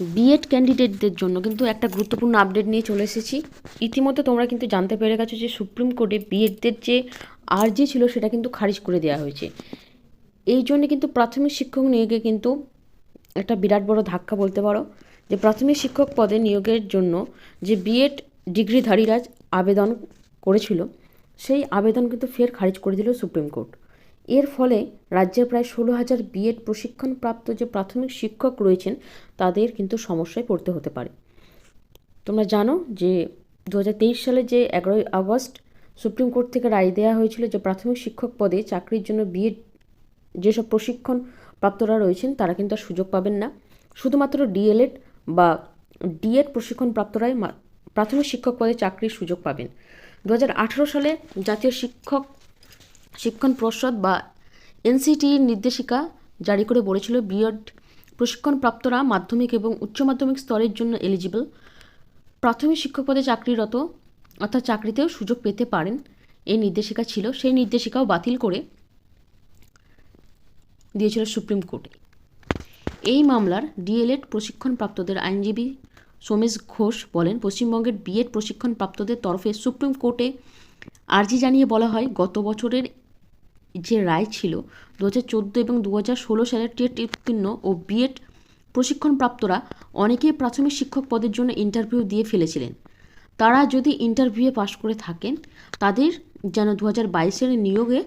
B Ed ক্যান্ডিডেটদের জন্য কিন্তু একটা গুরুত্বপূর্ণ আপডেট নিয়ে চলে এসেছি। ইতিমধ্যে তোমরা কিন্তু জানতে পেরে গেছো যে সুপ্রিম কোর্টে বিএডদের যে আর্জি ছিল সেটা কিন্তু খারিজ করে দেওয়া হয়েছে। এই জন্য কিন্তু প্রাথমিক শিক্ষক নিয়োগে কিন্তু একটা বিরাট বড় ধাক্কা বলতে পারো। যে প্রাথমিক শিক্ষক পদে নিয়োগের জন্য যে বিএড ডিগ্রিধারীরা আবেদন করেছিল, সেই আবেদন কিন্তু ফের খারিজ করে দিল সুপ্রিম কোর্ট এর ফলে রাজ্যের প্রায় ষোলো হাজার বিএড প্রশিক্ষণপ্রাপ্ত যে প্রাথমিক শিক্ষক রয়েছেন, তাদের কিন্তু সমস্যায় পড়তে হতে পারে। তোমরা জানো যে দু হাজার তেইশ সালে যে এগারোই আগস্ট সুপ্রিম কোর্ট থেকে রায় দেওয়া হয়েছিল যে প্রাথমিক শিক্ষক পদে চাকরির জন্য বিএড যেসব প্রশিক্ষণ প্রাপ্তরা রয়েছেন, তারা কিন্তু আর সুযোগ পাবেন না। শুধুমাত্র ডিএলএড বা ডিএড প্রশিক্ষণপ্রাপ্তরাই প্রাথমিক শিক্ষক পদে চাকরির সুযোগ পাবেন। দু হাজার আঠেরো সালে জাতীয় শিক্ষক শিক্ষণ পর্ষদ বা এনসিটির নির্দেশিকা জারি করে বলেছিল, বিএড প্রশিক্ষণপ্রাপ্তরা মাধ্যমিক এবং উচ্চ মাধ্যমিক স্তরের জন্য এলিজিবল। প্রাথমিক শিক্ষক পদে চাকরিরত অর্থাৎ চাকরিতেও সুযোগ পেতে পারেন। এই নির্দেশিকা ছিল। সেই নির্দেশিকাও বাতিল করে দিয়েছিল সুপ্রিম কোর্টে। এই মামলার ডিএলএড প্রশিক্ষণপ্রাপ্তদের আইনজীবী সোমেশ ঘোষ বলেন, পশ্চিমবঙ্গের বিএড প্রশিক্ষণপ্রাপ্তদের তরফে সুপ্রিম কোর্টে আর্জি জানিয়ে বলা হয়, গত বছরের যে রায় ছিল দু হাজার চোদ্দ এবং দু হাজার ষোলো সালের টেট উত্তীর্ণ ও বিএড প্রশিক্ষণপ্রাপ্তরা অনেকেই প্রাথমিক শিক্ষক পদের জন্য ইন্টারভিউ দিয়ে ফেলেছিলেন। তারা যদি ইন্টারভিউয়ে পাশ করে থাকেন, তাদের যেন দু হাজার বাইশের নিয়োগে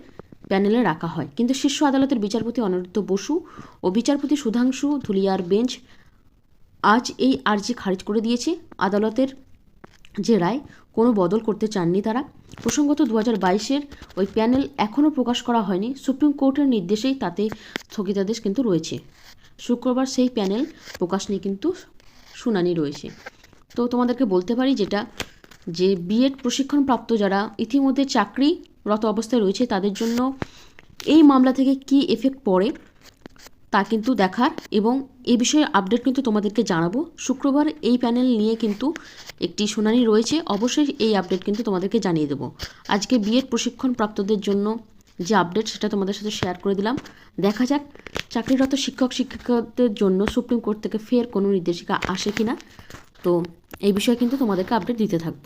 প্যানেলে রাখা হয়। কিন্তু শীর্ষ আদালতের বিচারপতি অনিরুদ্ধ বসু ও বিচারপতি সুধাংশু ধুলিয়ার বেঞ্চ আজ এই আর্জি খারিজ করে দিয়েছে। আদালতের যে রায় কোনো বদল করতে চাননি তারা। প্রসঙ্গত দু হাজার বাইশের ওই প্যানেল এখনও প্রকাশ করা হয়নি। সুপ্রিম কোর্টের নির্দেশেই তাতে স্থগিতাদেশ কিন্তু রয়েছে। শুক্রবার সেই প্যানেল প্রকাশ নিয়ে কিন্তু শুনানি রয়েছে। তো তোমাদেরকে বলতে পারি যেটা, যে বিএড প্রশিক্ষণপ্রাপ্ত যারা ইতিমধ্যে চাকরিরত অবস্থায় রয়েছে তাদের জন্য এই মামলা থেকে কি এফেক্ট পড়ে? তা কিন্তু দেখার এবং এ বিষয়ে আপডেট কিন্তু তোমাদেরকে জানাব। শুক্রবার এই প্যানেল নিয়ে কিন্তু একটি শুনানি রয়েছে। অবশ্যই এই আপডেট কিন্তু তোমাদেরকে জানিয়ে দেবো। আজকে বিএড প্রশিক্ষণ প্রাপ্তদের জন্য যে আপডেট সেটা তোমাদের সাথে শেয়ার করে দিলাম। দেখা যাক, চাকরিরত শিক্ষক শিক্ষিকাদের জন্য সুপ্রিম কোর্ট থেকে ফের কোনো নির্দেশিকা আসে কি না তো এই বিষয়ে কিন্তু তোমাদেরকে আপডেট দিতে থাকব।